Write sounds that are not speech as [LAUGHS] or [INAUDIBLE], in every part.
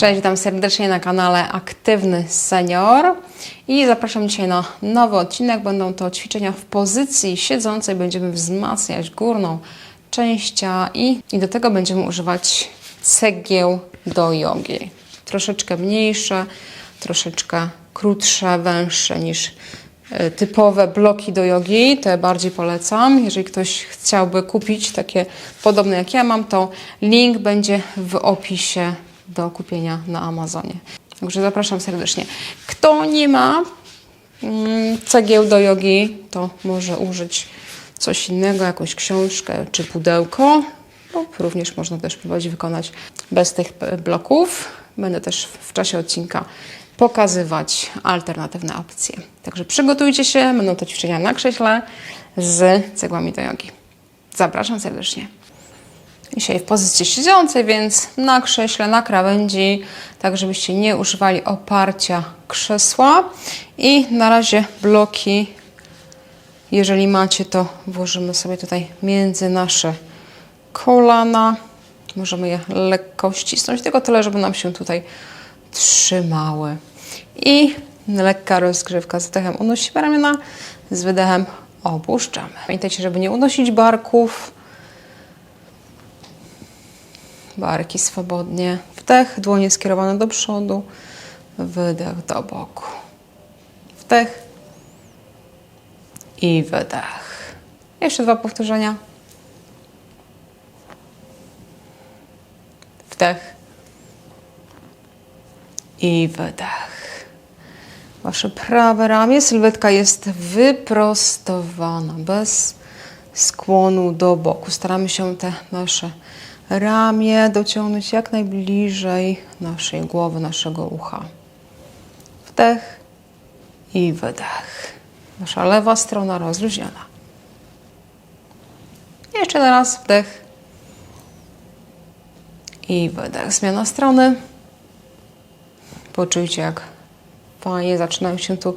Cześć, witam serdecznie na kanale Aktywny Senior i zapraszam dzisiaj na nowy odcinek. Będą to ćwiczenia w pozycji siedzącej. Będziemy wzmacniać górną część ciała i, i do tego będziemy używać cegieł do jogi. Troszeczkę mniejsze, troszeczkę krótsze, węższe niż e, typowe bloki do jogi. Te bardziej polecam. Jeżeli ktoś chciałby kupić takie podobne jak ja mam, to link będzie w opisie do kupienia na Amazonie. Także zapraszam serdecznie. Kto nie ma mm, cegieł do jogi, to może użyć coś innego, jakąś książkę czy pudełko. Również można też próbować wykonać bez tych bloków. Będę też w czasie odcinka pokazywać alternatywne opcje. Także przygotujcie się, będą to ćwiczenia na krześle z cegłami do jogi. Zapraszam serdecznie. Dzisiaj w pozycji siedzącej, więc na krześle, na krawędzi, tak żebyście nie używali oparcia krzesła. I na razie bloki, jeżeli macie, to włożymy sobie tutaj między nasze kolana. Możemy je lekko ścisnąć, tylko tyle, żeby nam się tutaj trzymały. I lekka rozgrzewka z wdechem unosimy ramiona, z wydechem opuszczamy. Pamiętajcie, żeby nie unosić barków. Barki swobodnie. Wdech, dłonie skierowane do przodu. Wydech do boku. Wdech i wydech. Jeszcze dwa powtórzenia. Wdech i wydech. Wasze prawe ramię, sylwetka jest wyprostowana, bez skłonu do boku. Staramy się te nasze ramię dociągnąć jak najbliżej naszej głowy, naszego ucha. Wdech i wydech. Wasza lewa strona rozluźniona. Jeszcze raz wdech i wydech. Zmiana strony. Poczujcie, jak fajnie zaczynają się tu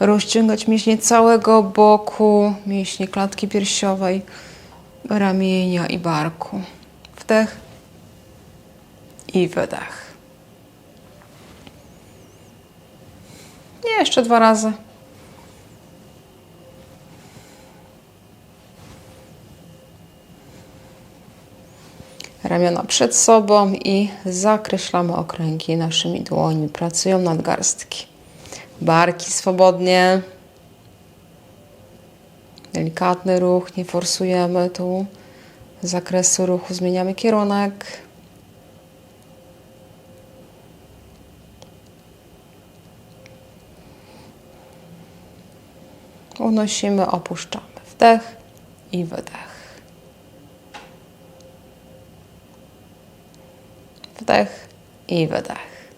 rozciągać mięśnie całego boku, mięśnie klatki piersiowej, ramienia i barku. Wdech i wydech. Jeszcze dwa razy. Ramiona przed sobą i zakreślamy okręgi naszymi dłońmi. Pracują nadgarstki. Barki swobodnie. Delikatny ruch, nie forsujemy tu zakresu ruchu, zmieniamy kierunek. Unosimy, opuszczamy. Wdech i wydech. Wdech i wydech.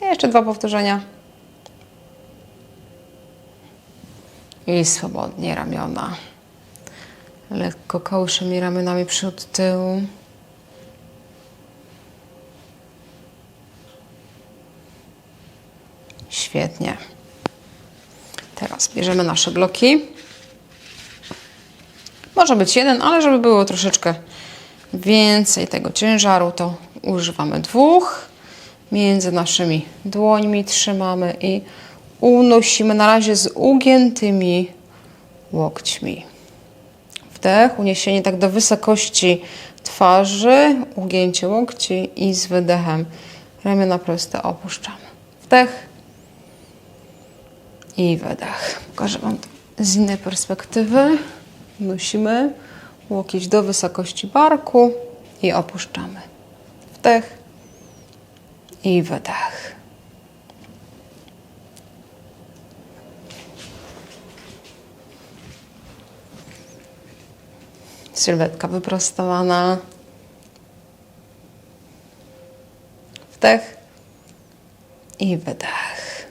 Jeszcze dwa powtórzenia. I swobodnie ramiona. Lekko kołyszymy ramionami przód, tył. Świetnie. Teraz bierzemy nasze bloki. Może być jeden, ale żeby było troszeczkę więcej tego ciężaru, to używamy dwóch. Między naszymi dłońmi trzymamy i unosimy na razie z ugiętymi łokćmi. Wdech, uniesienie tak do wysokości twarzy, ugięcie łokci i z wydechem ramiona proste opuszczamy. Wdech i wydech. Pokażę Wam to z innej perspektywy. Nosimy łokieć do wysokości barku i opuszczamy. Wdech i wydech. Sylwetka wyprostowana. Wdech i wydech.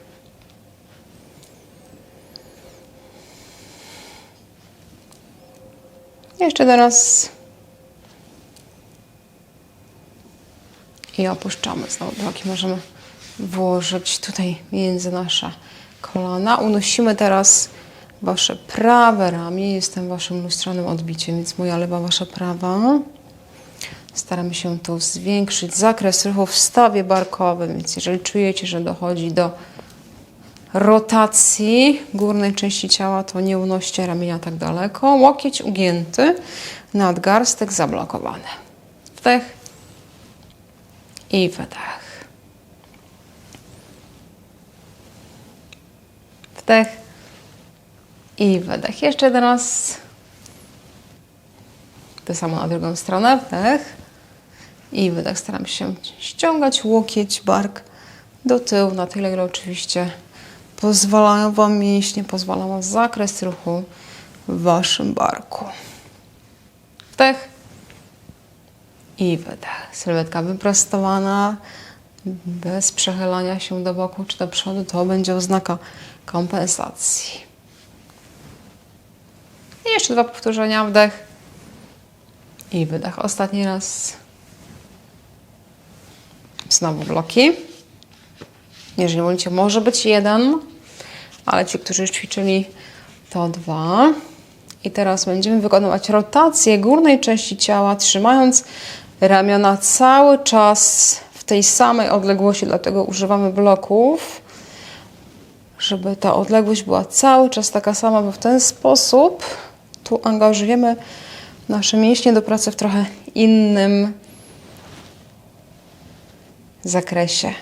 Jeszcze teraz. I opuszczamy znowu bloki. Możemy włożyć tutaj między nasze kolana. Unosimy teraz Wasze prawe ramię. Jestem Waszym lustrzanym odbiciem, więc moja lewa, Wasza prawa. Staramy się tu zwiększyć zakres ruchu w stawie barkowym, więc jeżeli czujecie, że dochodzi do rotacji górnej części ciała, to nie unoście ramienia tak daleko. Łokieć ugięty, nadgarstek zablokowany. Wdech i wydech. Wdech i wydech. Jeszcze raz. To samo na drugą stronę. Wdech i wydech. Staram się ściągać łokieć, bark do tyłu, na tyle, ile oczywiście pozwalają Wam mięśnie, pozwala Wam zakres ruchu w Waszym barku. Wdech i wydech. Sylwetka wyprostowana, bez przechylania się do boku czy do przodu. To będzie oznaka kompensacji. Jeszcze dwa powtórzenia. Wdech i wydech. Ostatni raz. Znowu bloki. Jeżeli wolicie, może być jeden, ale ci, którzy już ćwiczyli, to dwa. I teraz będziemy wykonywać rotację górnej części ciała, trzymając ramiona cały czas w tej samej odległości, dlatego używamy bloków, żeby ta odległość była cały czas taka sama, bo w ten sposób tu angażujemy nasze mięśnie do pracy w trochę innym zakresie.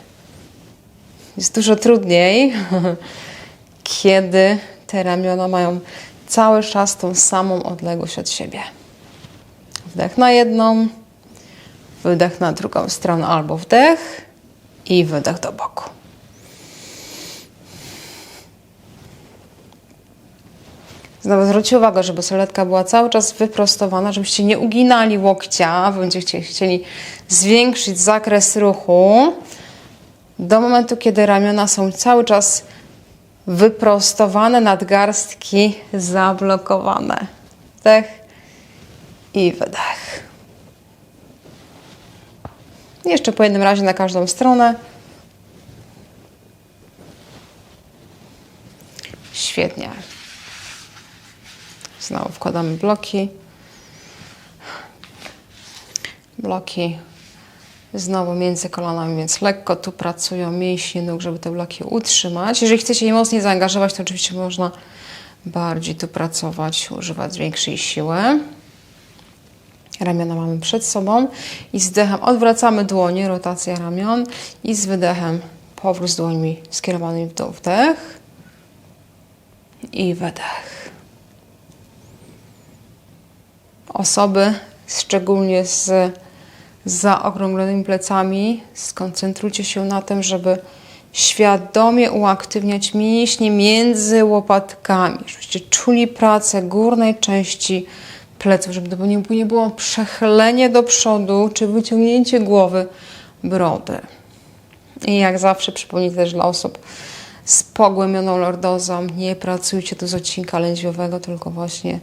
Jest dużo trudniej, [LAUGHS] kiedy te ramiona mają cały czas tą samą odległość od siebie. Wdech na jedną, wydech na drugą stronę, albo wdech i wydech do boku. Znowu zwróćcie uwagę, żeby sylwetka była cały czas wyprostowana, żebyście nie uginali łokcia, będziecie chcieli zwiększyć zakres ruchu do momentu, kiedy ramiona są cały czas wyprostowane, nadgarstki zablokowane. Wdech i wydech. Jeszcze po jednym razie na każdą stronę. Świetnie. Znowu wkładamy bloki. Bloki znowu między kolanami, więc lekko tu pracują mięśnie nóg, żeby te bloki utrzymać. Jeżeli chcecie je mocniej zaangażować, to oczywiście można bardziej tu pracować, używać większej siły. Ramiona mamy przed sobą i z wdechem odwracamy dłonie, rotacja ramion i z wydechem powrót z dłońmi skierowanymi w dół. Wdech i wydech. Osoby, szczególnie z zaokrąglonymi plecami, skoncentrujcie się na tym, żeby świadomie uaktywniać mięśnie między łopatkami, żebyście czuli pracę górnej części pleców, żeby to nie, było przechylenie do przodu czy wyciągnięcie głowy brody. I jak zawsze przypomnę też dla osób z pogłębioną lordozą, nie pracujcie tu z odcinka lędźwiowego, tylko właśnie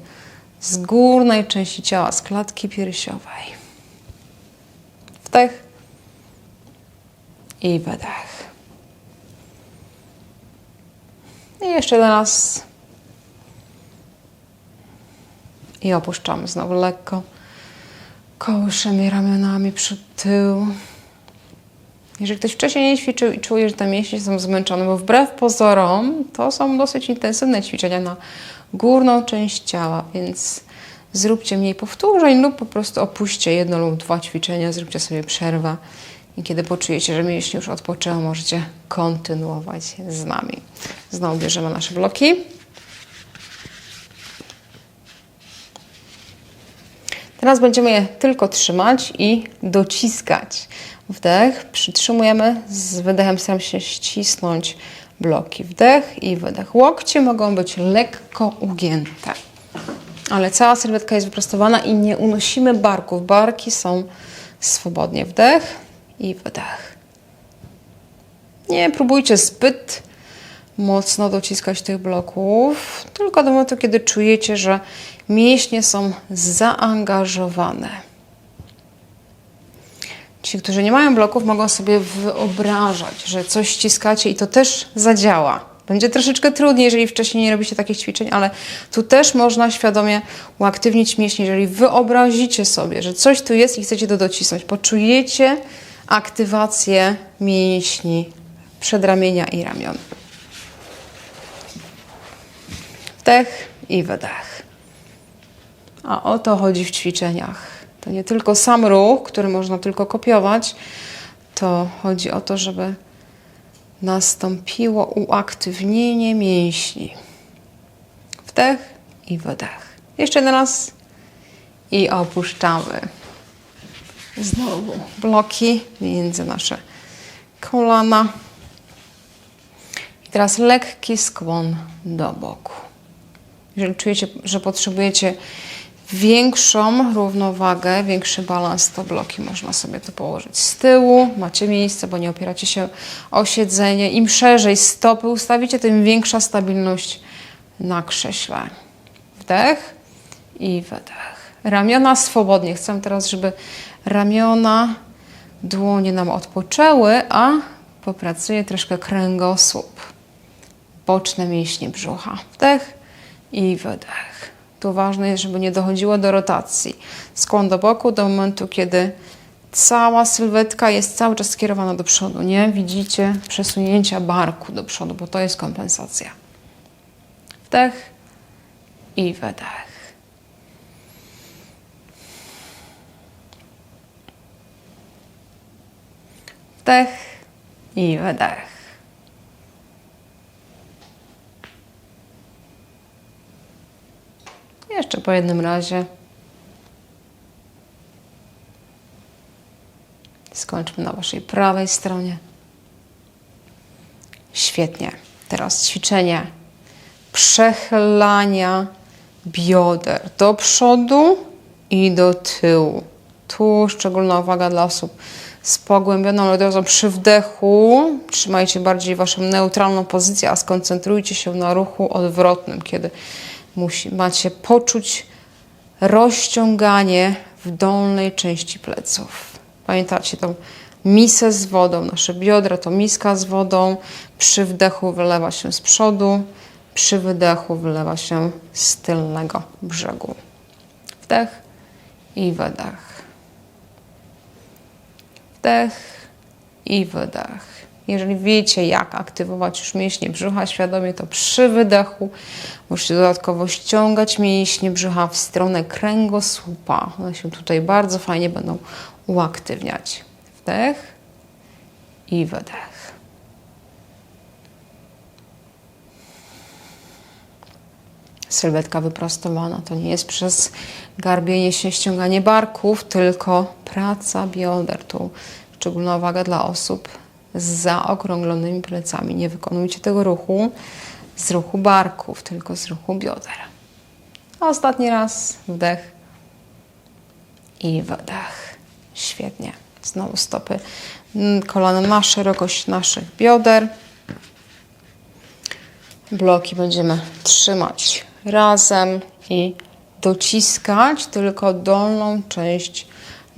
z górnej części ciała, z klatki piersiowej. Wdech i wydech. I jeszcze raz. I opuszczamy znowu lekko. Kołyszemy ramionami przed tył. Jeżeli ktoś wcześniej nie ćwiczył i czuje, że te mięśnie są zmęczone, bo wbrew pozorom to są dosyć intensywne ćwiczenia na górną część ciała, więc zróbcie mniej powtórzeń lub po prostu opuśćcie jedno lub dwa ćwiczenia, zróbcie sobie przerwę i kiedy poczujecie, że mięśnie już odpoczęły, możecie kontynuować z nami. Znowu bierzemy nasze bloki. Teraz będziemy je tylko trzymać i dociskać. Wdech, przytrzymujemy, z wydechem staram się ścisnąć bloki. Wdech i wydech. Łokcie mogą być lekko ugięte ale cała sylwetka jest wyprostowana i nie unosimy barków. Barki są swobodnie. Wdech i wydech. Nie próbujcie zbyt mocno dociskać tych bloków, tylko do momentu, kiedy czujecie, że mięśnie są zaangażowane. Ci, którzy nie mają bloków, mogą sobie wyobrażać, że coś ściskacie i to też zadziała. Będzie troszeczkę trudniej, jeżeli wcześniej nie robicie takich ćwiczeń, ale tu też można świadomie uaktywnić mięśnie, jeżeli wyobrazicie sobie, że coś tu jest i chcecie to docisnąć. Poczujecie aktywację mięśni przedramienia i ramion. Wdech i wydech. A o to chodzi w ćwiczeniach. To nie tylko sam ruch, który można tylko kopiować, to chodzi o to, żeby nastąpiło uaktywnienie mięśni. Wdech i wydech. Jeszcze jeden raz i opuszczamy. Znowu bloki między nasze kolana. I teraz lekki skłon do boku. Jeżeli czujecie, że potrzebujecie większą równowagę, większy balans, to bloki można sobie tu położyć z tyłu. Macie miejsce, bo nie opieracie się o siedzenie. Im szerzej stopy ustawicie, tym większa stabilność na krześle. Wdech i wydech. Ramiona swobodnie. Chcę teraz, żeby ramiona, dłonie nam odpoczęły, a popracuje troszkę kręgosłup. Boczne mięśnie brzucha. Wdech i wydech. Tu ważne jest, żeby nie dochodziło do rotacji. Skłon do boku do momentu, kiedy cała sylwetka jest cały czas skierowana do przodu. Nie widzicie przesunięcia barku do przodu, bo to jest kompensacja. Wdech i wydech. Wdech i wydech. Jeszcze po jednym razie. Skończmy na Waszej prawej stronie. Świetnie. Teraz ćwiczenie przechylania bioder do przodu i do tyłu. Tu szczególna uwaga dla osób z pogłębioną lodozą przy wdechu. Trzymajcie bardziej Waszą neutralną pozycję, a skoncentrujcie się na ruchu odwrotnym, kiedy macie poczuć rozciąganie w dolnej części pleców. Pamiętacie tą misę z wodą, nasze biodra to miska z wodą. Przy wdechu wylewa się z przodu, przy wydechu wylewa się z tylnego brzegu. Wdech i wydech. Wdech i wydech. Jeżeli wiecie, jak aktywować już mięśnie brzucha świadomie, to przy wydechu musicie dodatkowo ściągać mięśnie brzucha w stronę kręgosłupa. One się tutaj bardzo fajnie będą uaktywniać. Wdech i wydech. Sylwetka wyprostowana to nie jest przez garbienie się, ściąganie barków, tylko praca bioder. Tu szczególna uwaga dla osób z zaokrąglonymi plecami. Nie wykonujcie tego ruchu z ruchu barków, tylko z ruchu bioder. Ostatni raz wdech i wydech. Świetnie. Znowu stopy, kolana na szerokość naszych bioder. Bloki będziemy trzymać razem i dociskać tylko dolną część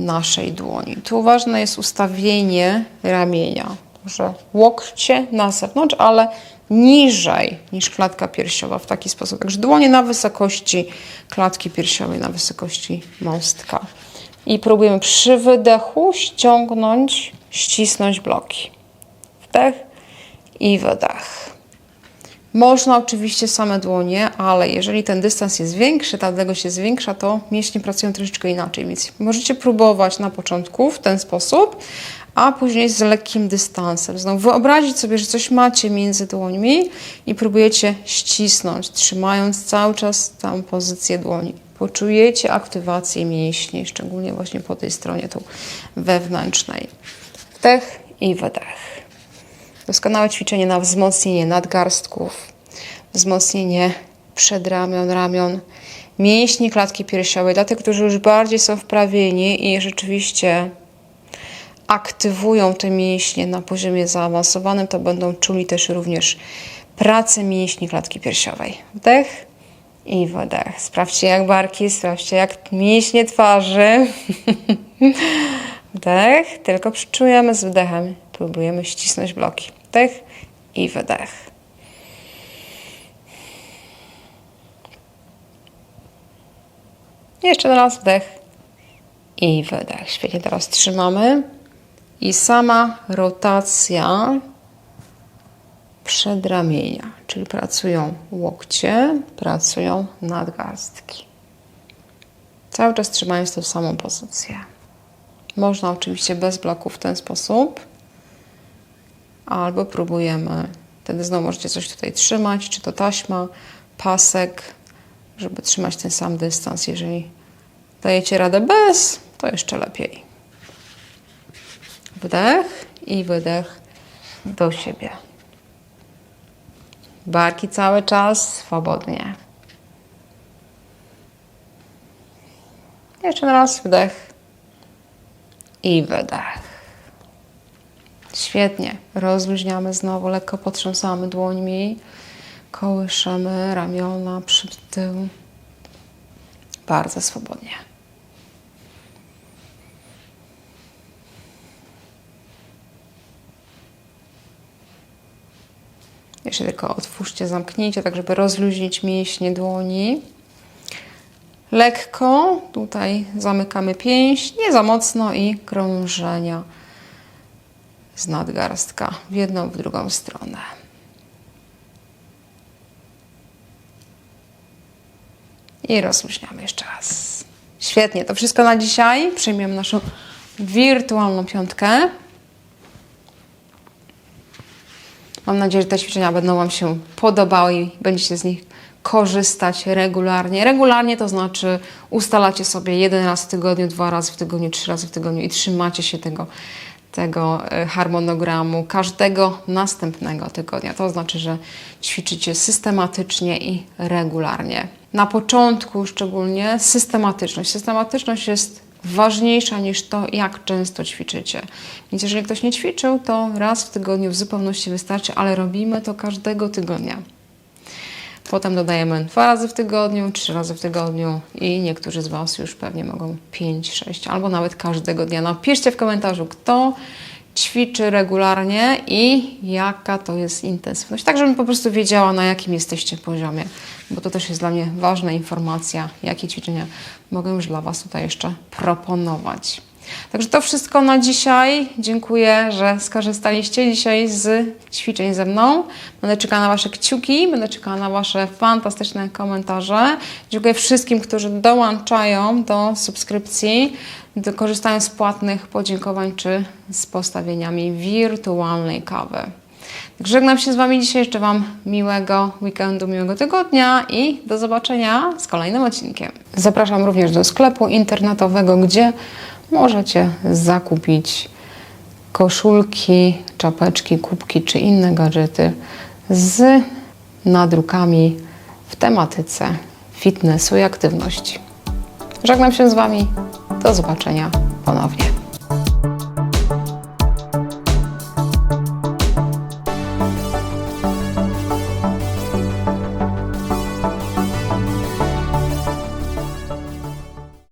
naszej dłoni. Tu ważne jest ustawienie ramienia, że łokcie na zewnątrz, ale niżej niż klatka piersiowa w taki sposób. Także dłonie na wysokości klatki piersiowej, na wysokości mostka. I próbujemy przy wydechu ściągnąć, ścisnąć bloki. Wdech i wydech. Można oczywiście same dłonie, ale jeżeli ten dystans jest większy, ta odległość jest większa, to mięśnie pracują troszeczkę inaczej. Więc możecie próbować na początku w ten sposób, a później z lekkim dystansem. Znowu wyobrazić sobie, że coś macie między dłońmi i próbujecie ścisnąć, trzymając cały czas tą pozycję dłoni. Poczujecie aktywację mięśni, szczególnie właśnie po tej stronie tu wewnętrznej. Wdech i wydech. Doskonałe ćwiczenie na wzmocnienie nadgarstków, wzmocnienie przedramion, ramion, mięśni klatki piersiowej. Dla tych, którzy już bardziej są wprawieni i rzeczywiście aktywują te mięśnie na poziomie zaawansowanym, to będą czuli też również pracę mięśni klatki piersiowej. Wdech i wydech. Sprawdźcie jak barki, sprawdźcie jak mięśnie twarzy. [LAUGHS] Wdech, tylko przyczujemy z wdechem. Próbujemy ścisnąć bloki. Wdech i wydech. Jeszcze raz wdech i wydech. Świetnie teraz trzymamy. I sama rotacja przedramienia, czyli pracują łokcie, pracują nadgarstki. Cały czas trzymając tą samą pozycję. Można oczywiście bez bloku w ten sposób albo próbujemy. Wtedy znowu możecie coś tutaj trzymać, czy to taśma, pasek, żeby trzymać ten sam dystans. Jeżeli dajecie radę bez, to jeszcze lepiej. Wdech i wydech do siebie. Barki cały czas swobodnie. Jeszcze raz wdech i wydech. Świetnie. Rozluźniamy znowu, lekko potrząsamy dłońmi, kołyszemy ramiona, przód, tył. Bardzo swobodnie. Jeszcze tylko otwórzcie, zamknijcie, tak żeby rozluźnić mięśnie dłoni. Lekko tutaj zamykamy pięść, nie za mocno i krążenia z nadgarstka w jedną, w drugą stronę. I rozluźniamy jeszcze raz. Świetnie, to wszystko na dzisiaj. Przyjmiemy naszą wirtualną piątkę. Mam nadzieję, że te ćwiczenia będą Wam się podobały i będziecie z nich korzystać regularnie. Regularnie to znaczy ustalacie sobie jeden raz w tygodniu, dwa razy w tygodniu, trzy razy w tygodniu i trzymacie się tego, tego e, harmonogramu każdego następnego tygodnia. To znaczy, że ćwiczycie systematycznie i regularnie. Na początku szczególnie systematyczność. Systematyczność jest ważniejsza niż to, jak często ćwiczycie. Więc jeżeli ktoś nie ćwiczył, to raz w tygodniu w zupełności wystarczy, ale robimy to każdego tygodnia. Potem dodajemy dwa razy w tygodniu, trzy razy w tygodniu i niektórzy z Was już pewnie mogą pięć, sześć albo nawet każdego dnia. Napiszcie w komentarzu, kto ćwiczy regularnie i jaka to jest intensywność, tak żebym po prostu wiedziała, na jakim jesteście poziomie, bo to też jest dla mnie ważna informacja, jakie ćwiczenia mogę już dla Was tutaj jeszcze proponować. Także to wszystko na dzisiaj. Dziękuję, że skorzystaliście dzisiaj z ćwiczeń ze mną. Będę czekała na Wasze kciuki, będę czekała na Wasze fantastyczne komentarze. Dziękuję wszystkim, którzy dołączają do subskrypcji, korzystają z płatnych podziękowań czy z postawieniami wirtualnej kawy. Żegnam się z Wami dzisiaj. Życzę Wam miłego weekendu, miłego tygodnia i do zobaczenia z kolejnym odcinkiem. Zapraszam również do sklepu internetowego, gdzie możecie zakupić koszulki, czapeczki, kubki czy inne gadżety z nadrukami w tematyce fitnessu i aktywności. Żegnam się z Wami. Do zobaczenia ponownie.